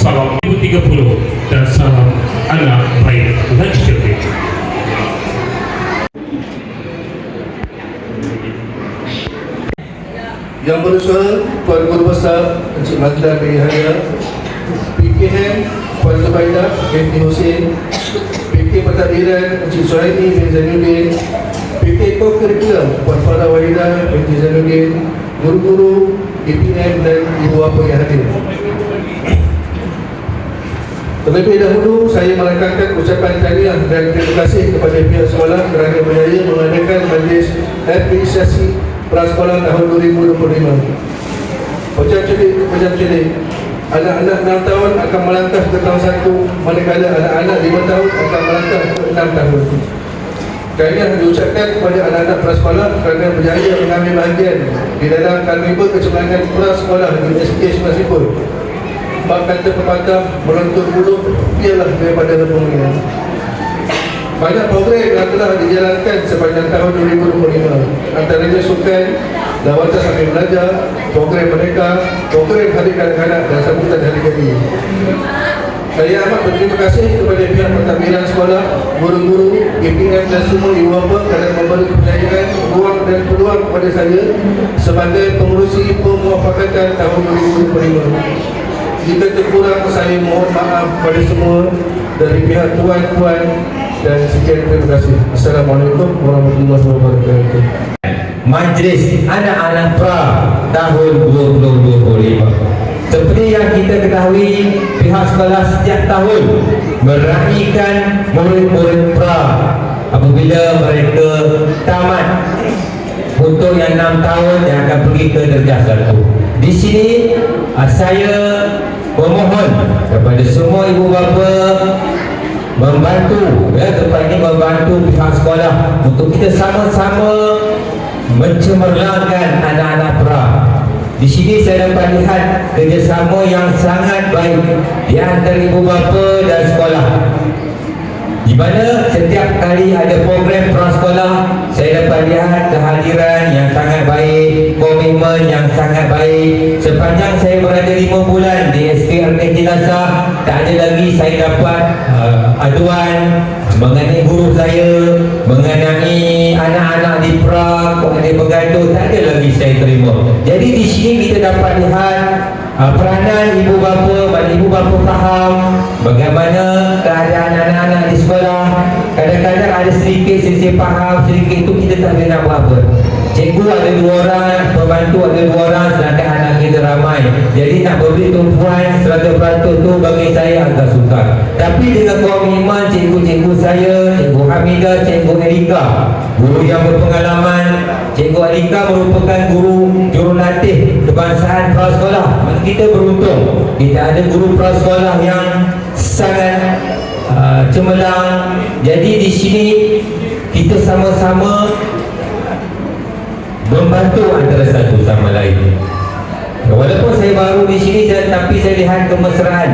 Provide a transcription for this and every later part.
salam 2030 dan salam anak baik cerdik. Yang bersuara Tuan Guru Besar Encik Mazlan bin Yahya PKM Puan Zubaidah binti Hussein PK Pentadbiran Encik Suhaimi bin Zainuddin PK Co-Curriculum Puan Farah Wahidah binti Zainuddin Guru-guru DPM dan ibu bapa yang hadir Terlebih dahulu saya menekankan ucapan tahniah dan terima kasih kepada pihak sekolah kerana berjaya mengadakan majlis apresiasi prasekolah tahun 2025. Pejam celik, pejam celik. Anak-anak 6 tahun akan melangkah ke tahun 1 manakala anak-anak 5 tahun akan melangkah ke 6 tahun. Tahniah diucapkan kepada anak-anak prasekolah kerana berjaya mengambil bahagian di dalam karnival kecemerlangan prasekolah di SK Semasipur. Bak kata pepatah merontok bulu biarlah daripada lempungan. Banyak program yang telah dijalankan sepanjang tahun 2025 Antaranya sukan, lawatan sambil belajar, program mereka, program hari kanak-kanak dan sambutan hari jadi. Saya amat berterima kasih kepada pihak pentadbiran sekolah, guru-guru, GPM dan semua ibu bapa kerana memberi kepercayaan, ruang dan peluang kepada saya sebagai pengurusi pemuafakatan tahun 2025 jika terkurang saya mohon maaf kepada semua dari pihak tuan-tuan dan sekian terima kasih. Assalamualaikum warahmatullahi wabarakatuh. Majlis Anak-anak Pra tahun 2025 Seperti yang kita ketahui Pihak sekolah setiap tahun Meraihkan murid-murid Pra Apabila mereka tamat Untuk yang 6 tahun yang akan pergi ke darjah satu Di sini ah, saya memohon kepada semua ibu bapa membantu ya tempat ini membantu pihak sekolah untuk kita sama-sama mencemerlangkan anak-anak pra. Di sini saya dapat lihat kerjasama yang sangat baik di antara ibu bapa dan sekolah. Di mana setiap kali ada program prasekolah, saya dapat lihat kehadiran yang sangat baik, komitmen yang sangat baik. Sepanjang saya berada lima bulan di SPRK Jenazah, tak ada lagi saya dapat uh, aduan mengenai guru saya, mengenai anak-anak di Prague, mengenai bergaduh, tak ada lagi saya terima. Jadi di sini kita dapat lihat uh, peranan ibu bapa, mana ibu bapa faham bagaimana keadaan anak-anak di sekolah. Kadang-kadang ada sedikit sedikit faham, sedikit itu kita tak boleh nak buat apa. Cikgu ada dua orang, pembantu ada dua orang, sedangkan anak ramai. Jadi nak beri tumpuan 100% tu bagi saya agak sukar. Tapi dengan komitmen cikgu-cikgu saya, Cikgu Hamidah, Cikgu Erika, guru yang berpengalaman, Cikgu Erika merupakan guru jurulatih kebangsaan prasekolah. Kita beruntung, kita ada guru prasekolah yang sangat uh, cemerlang. Jadi di sini kita sama-sama membantu antara satu sama lain. Walaupun saya baru di sini tapi saya lihat kemesraan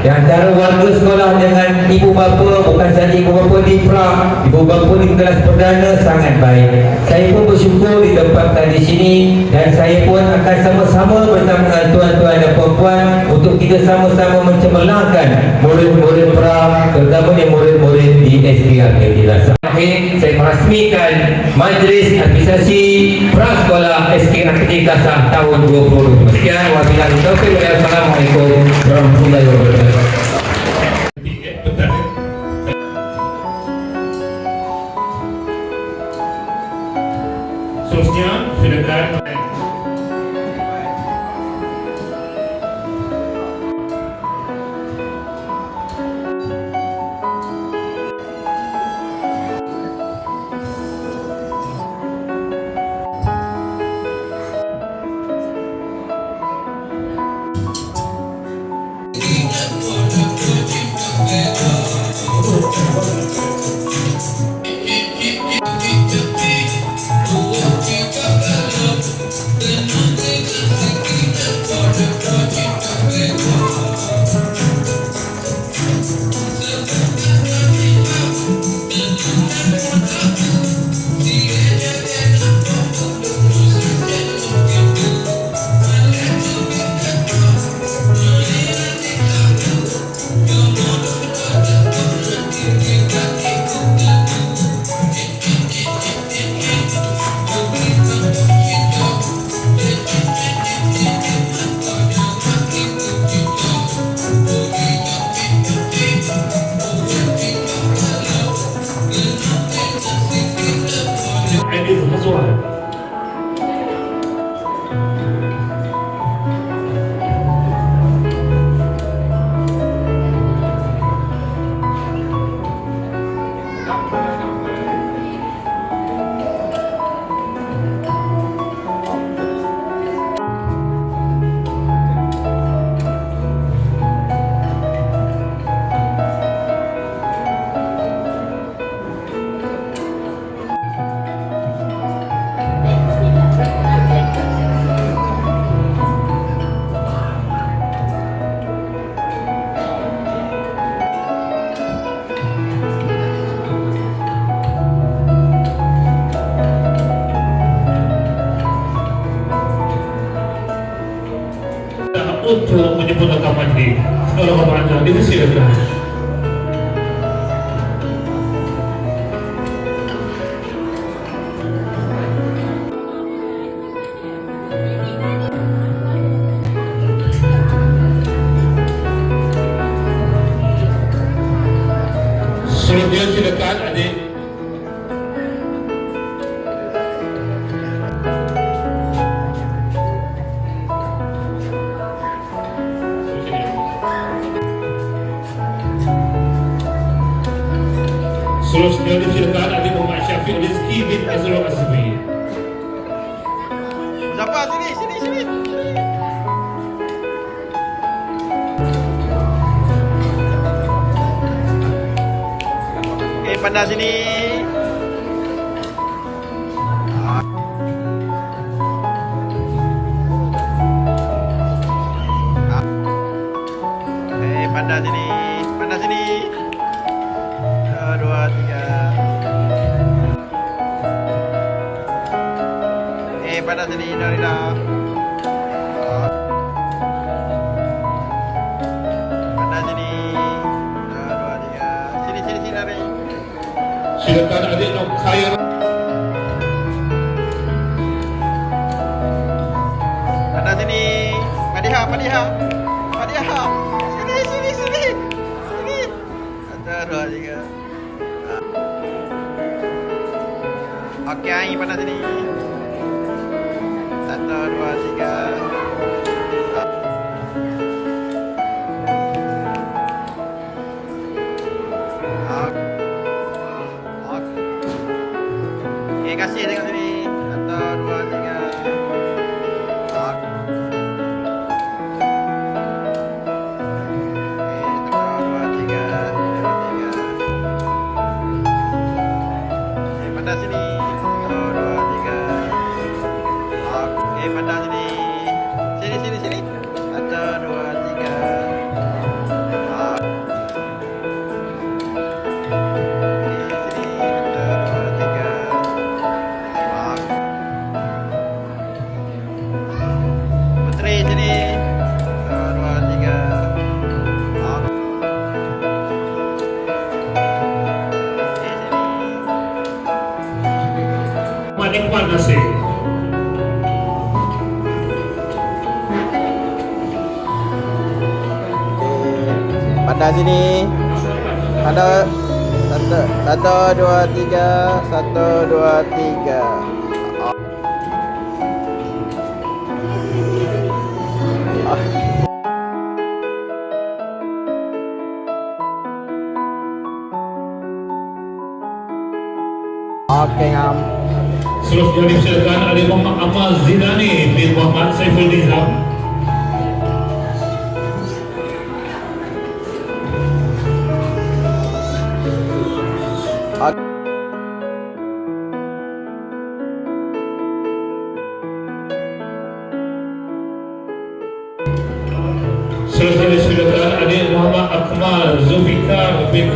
di antara warga sekolah dengan ibu bapa bukan saja ibu bapa di pra, ibu bapa di kelas perdana sangat baik. Saya pun bersyukur ditempatkan di sini dan saya pun akan sama-sama bersama dengan tuan-tuan dan puan untuk kita sama-sama mencemerlangkan murid-murid pra terutamanya murid-murid di SPR Kedilasa. Merasmikan Majlis Administrasi Prasekolah SKR Kedilasa tahun 2020. Sekian wabillahi taufiq. Assalamualaikum warahmatullahi wabarakatuh. Menyempurnakan kapal ini. Sekolah Bapak Anda, dipersilakan. Pandai sini. Eh, pandai sini. Pandai sini. Dua, dua, tiga. Eh, pada sini, dari dah. Silakan adik Nok Khair. Pada sini. Padiha, padiha. Padiha. Sini, sini, sini. Sini. Satu, dua, tiga. Okey, Ain pada sini. Satu, dua, tiga. Okey, kasih sini. Ada satu, satu, dua, tiga, satu, dua, tiga. Okey, ngam. Selanjutnya disilakan adik Muhammad Amal Zidani bin Muhammad Saiful Nizam. Selanjutnya disilakan adik Muhammad Akmal Zulfikar bin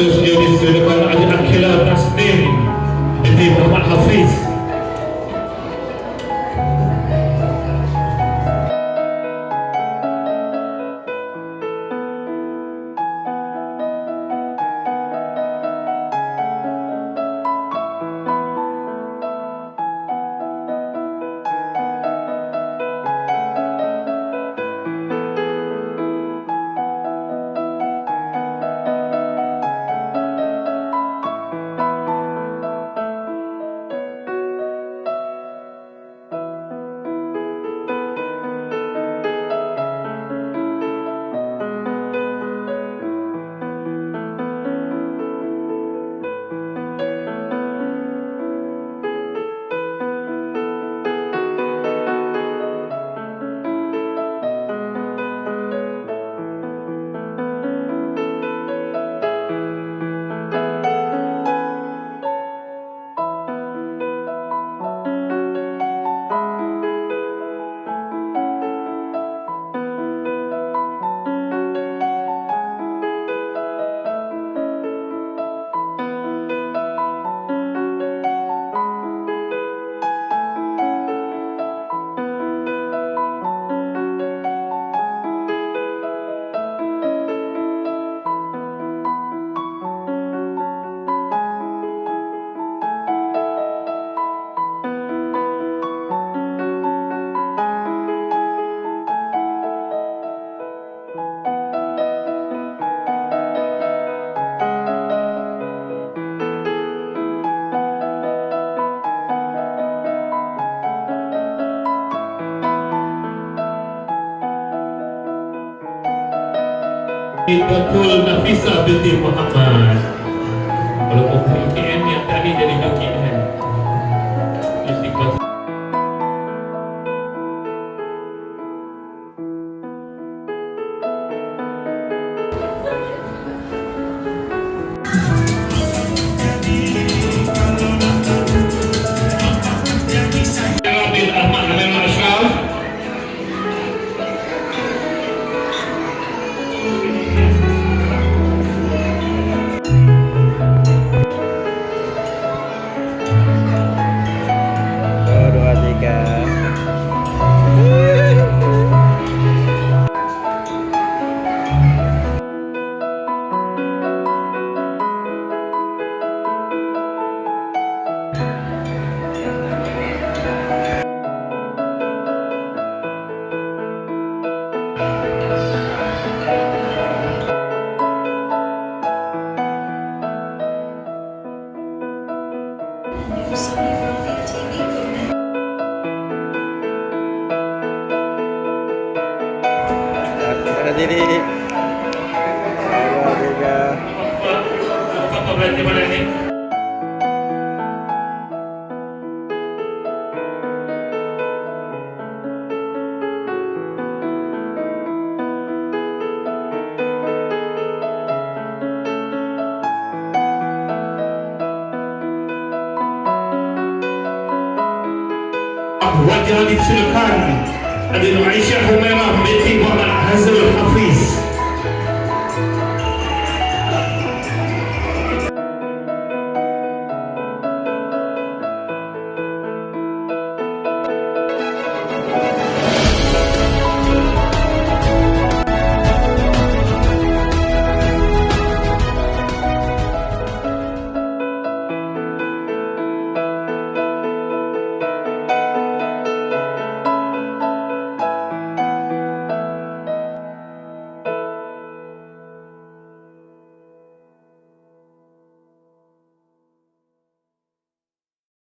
Söz Yönetmeni Bana Ali Betul Nafisa binti Muhammad. والد سلطان أبي معيشة حميمة بنتي محمد حسن الحفيظ